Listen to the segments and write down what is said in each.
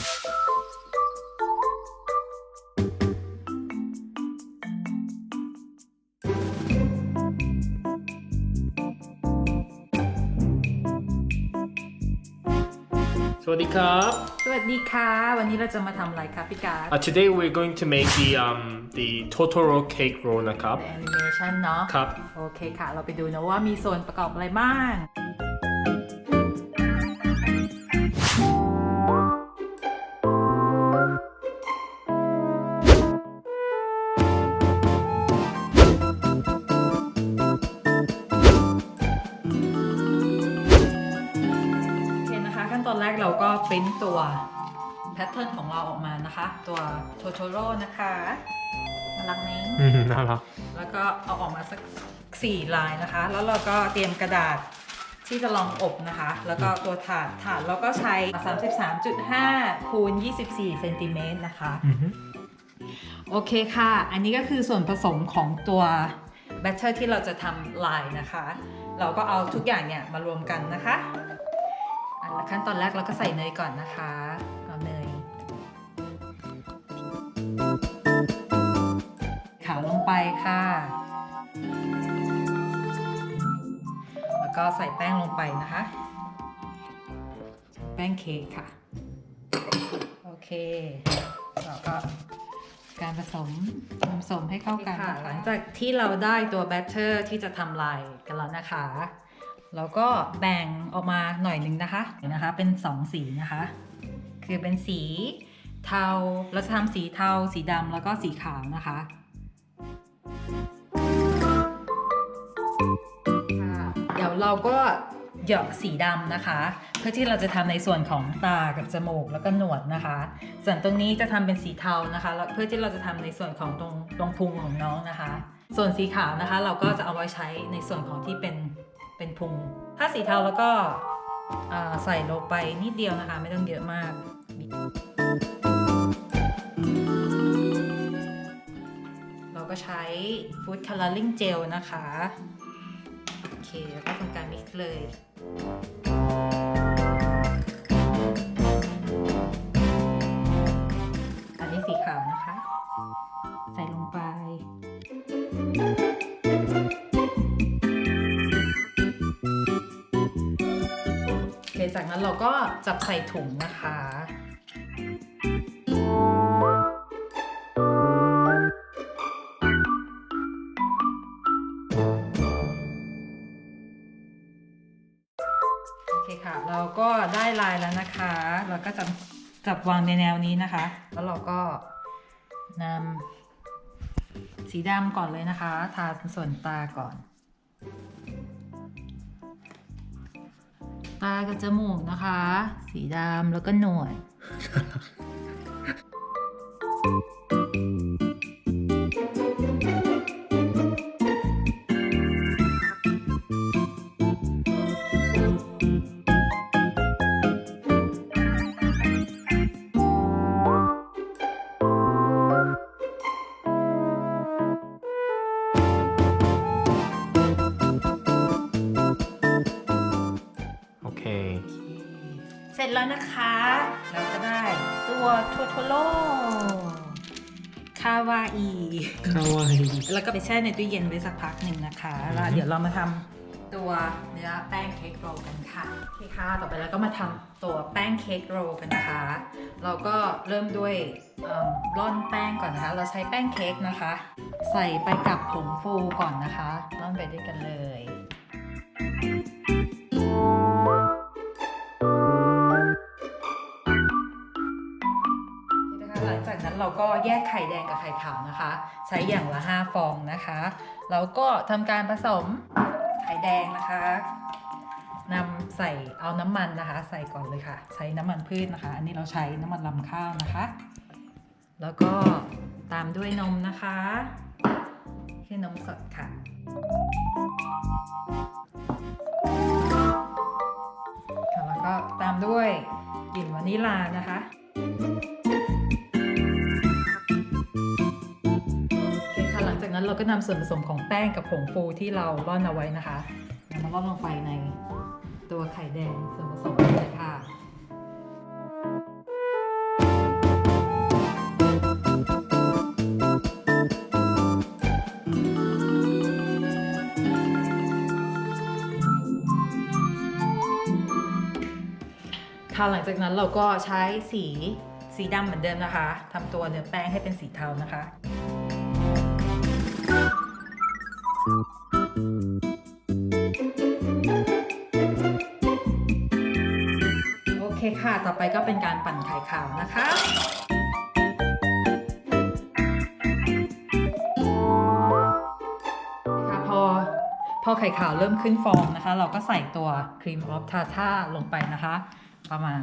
สวัสดีครับสวัสดีค่ะ วันนี้เราจะมาทำอะไรคะพี่การ์ด Uh, today we're going to make the um the Totoro cake roll นะครับแอนิเมชันเนาะ ครับ โอเคค่ะ เราไปดูนะว่ามีส่วนประกอบอะไรบ้าง ปริ้นตัวแพทเทิร์นของเราออกมานะคะ ตัวโทโทโร่นะคะน่ารักไหมอืมน่ารักแล้วก็เอาออกมาสักสี่ลายนะคะ แล้วเราก็เตรียมกระดาษที่จะลองอบนะคะ แล้วก็ตัวถาดถาดเราก็ใช้ 33.5คูณ24เซนติเมตรนะคะโอเคค่ะ อันนี้ก็คือส่วนผสมของตัวแบตเตอร์ที่เราจะทำลายนะคะ เราก็เอาทุกอย่างเนี่ยมารวมกันนะคะอัน ขั้นตอนแรกเราก็ใส่เนยก่อนนะคะเอาเนยขาวลงไปค่ะ แล้วก็ใส่แป้งลงไปนะคะ แป้งเค้กค่ะ โอเคเราก็การผสมผสมให้เข้ากันหลังจากที่เราได้ตัวแบตเตอร์ที่จะทำลายกันแล้วนะคะ เราก็แบ่งออกมาหน่อยหนึ่งนะคะนะคะ เป็น 2 สีนะคะ คือเป็นสีเทาเราจะทำสีเทา สีดำแล้วก็สีขาวนะคะค่ะเดี๋ยวเราก็หยาะสีดำนะคะ เพื่อที่เราจะทำในส่วนของตากับจมูกแล้วก็หนวดนะคะ ส่วนตรงนี้จะทำเป็นสีเทานะคะเพื่อที่เราจะทำในส่วนของตรงตรงพุงของน้องนะคะ ส่วนสีขาวนะคะ เราก็จะเอาไว้ใช้ในส่วนของที่เป็น เป็นพุงถ้าสีเทาแล้วก็ใส่ลงไปนิดเดียวนะคะ ไม่ต้องเยอะมากเราก็ใช้ Food Coloring Gel นะคะ โอเค แล้วก็ทำการ mix เลยอันนี้สีขาวนะคะ ใส่ลงไป นั้นเราก็จับใส่ถุงนะคะ โอเคค่ะ เราก็ได้ลายแล้วนะคะ เราก็จะจับวางในแนวนี้นะคะ แล้วเราก็นำสีดำก่อนเลยนะคะ ทาส่วนตาก่อน ตากับจมูกนะคะ สีดำแล้วก็หนวด ร็จแล้วนะคะ เราก็ได้ตัวโทโทโร่คาวาอีคาวาอิแล้วก็ไปแช่ในตู้เย็นไว้สักพักหนึ่งนะคะแล้วเดี๋ยวเรามาทำตัวเนื้อแป้งเค้กโรลกันค่ะโอเคค่ะ ต่อไปเราก็มาทำตัวแป้งเค้กโรลกันนะคะ เราก็เริ่มด้วยเอิ่มร่อนแป้งก่อนนะคะ เราใช้แป้งเค้กนะคะ ใส่ไปกับผงฟูก่อนนะคะร่อนไปด้วยกันเลย ก็แยกไข่แดงกับไข่ขาวนะคะ ใช้อย่างละ 5 ฟองนะคะแล้วก็ทำการผสมไข่แดงนะคะนำใส่เอาน้ำมันนะคะ ใส่ก่อนเลยค่ะ ใช้น้ำมันพืชนะคะ อันนี้เราใช้น้ำมันลำข้าวนะคะ แล้วก็ตามด้วยนมนะคะคือนมสดค่ะค่ะแล้วก็ตามด้วยกลิ่นวานิลลานะคะ เราก็นำส่วนผสมของแป้งกับผงฟูที่เราร่อนเอาไว้นะคะมาร่อนลงไปในตัวไข่แดงส่วนผสมเลยค่ะค่ะหลังจากนั้นเราก็ใช้สีสีดำเหมือนเดิมนะคะทำตัวเนื้อแป้งให้เป็นสีเทานะคะ โอเคค่ะ ต่อไปก็เป็นการปั่นไข่ขาวนะคะ ค่ะพอพอไข่ขาวเริ่มขึ้นฟองนะคะ เราก็ใส่ตัวครีมออฟทาท่าลงไปนะคะ ประมาณ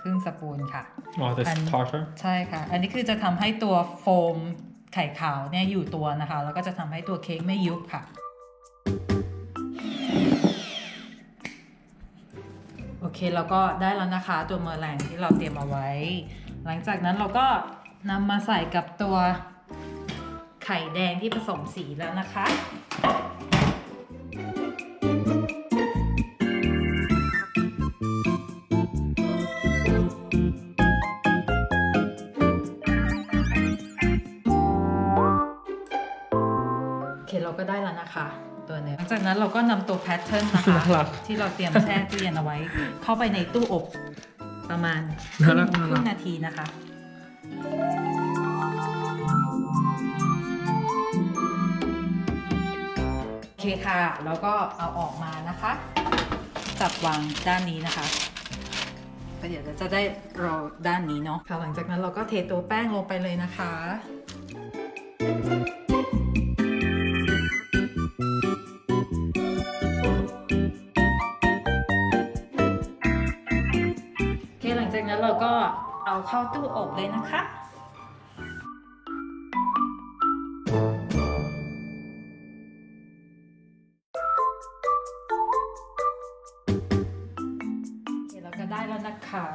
ครึ่งสปูนค่ะ Oh, this And- tartar. ใช่ค่ะ อันนี้คือจะทำให้ตัวโฟม ไข่ขาวเนี่ยอยู่ตัวนะคะ แล้วก็จะทำให้ตัวเค้กไม่ยุบค่ะ โอเคเราก็ได้แล้วนะคะตัวเมอร์แรงที่เราเตรียมเอาไว้ หลังจากนั้นเราก็นำมาใส่กับตัวไข่แดงที่ผสมสีแล้วนะคะ ก็ได้แล้วนะคะ ตัวเนื้อหลังจากนั้นเราก็นำตัวแพทเทิร์นนะคะ น่ารัก ที่เราเตรียมแช่ตู้เย็นเอาไว้ เข้าไปในตู้อบประมาณคน่ารึ่งรักน่ารักครึ่งนาทีนะคะ โอเคค่ะ แล้วก็เอาออกมานะคะ จับวางด้านนี้นะคะก็เดี๋ยวเราจะได้รอด้านนี้เนาะค่ะหลังจากนั้นเราก็เทตัวแป้งลงไปเลยนะคะ อเคหลังจากนั้นเราก็เอาเข้าตู้อบเลยนะคะโอเคเราก็ได้แล้วนะคะ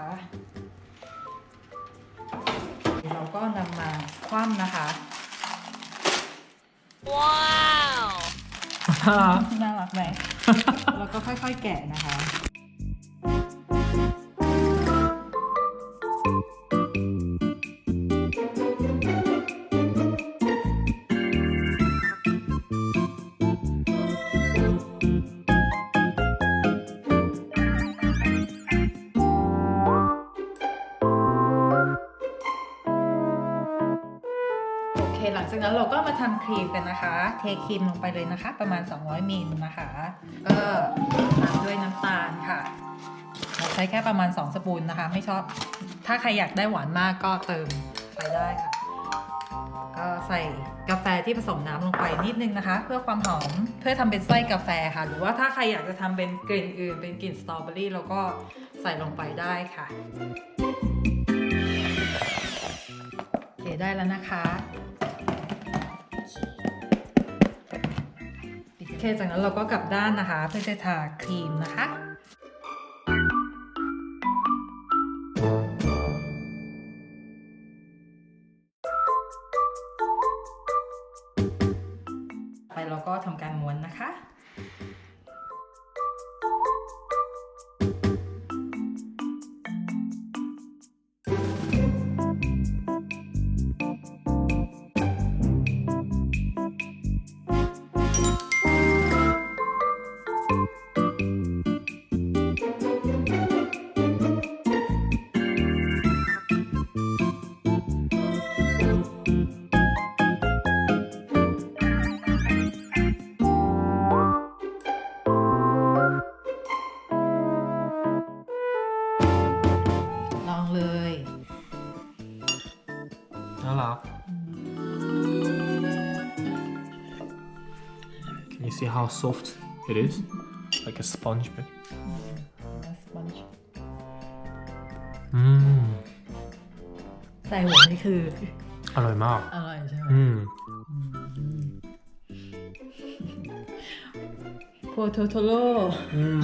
เดี๋ยวเราก็นำมาคว่ำนะคะน่ารักไหมแล้วก็ค่อยๆแกะนะคะ ครีมกันนะคะ เทครีมลงไปเลยนะคะ ประมาณ 200มิลนะคะ ก็ตามด้วยน้ำตาลค่ะเราใช้แค่ประมาณ 2 สปูนนะคะ ไม่ชอบ ถ้าใครอยากได้หวานมากก็เติมไปได้ค่ะ ก็ใส่กาแฟที่ผสมน้ำลงไปนิดนึงนะคะ เพื่อความหอม เพื่อทำเป็นไส้กาแฟค่ะ หรือว่าถ้าใครอยากจะทำเป็นกลิ่นอื่น เป็นกลิ่นสตรอเบอรี่เราก็ใส่ลงไปได้ค่ะโอเคได้แล้วนะคะ เคจากนั้นเราก็กลับด้านนะคะ เพื่อจะทาครีมนะคะ ไปเราก็ทำการม้วนนะคะ how soft it is? Like a sponge bit. แล้วสปอนจ์ Mmm. ใส่หัวนี่คืออร่อยมาก อร่อยใช่ไหมอืม โพโทโทโร่อืม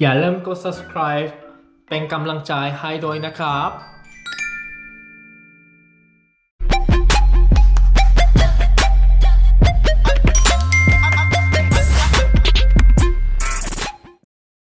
อย่าลืมกด subscribe เป็นกำลังใจให้ด้วยนะครับ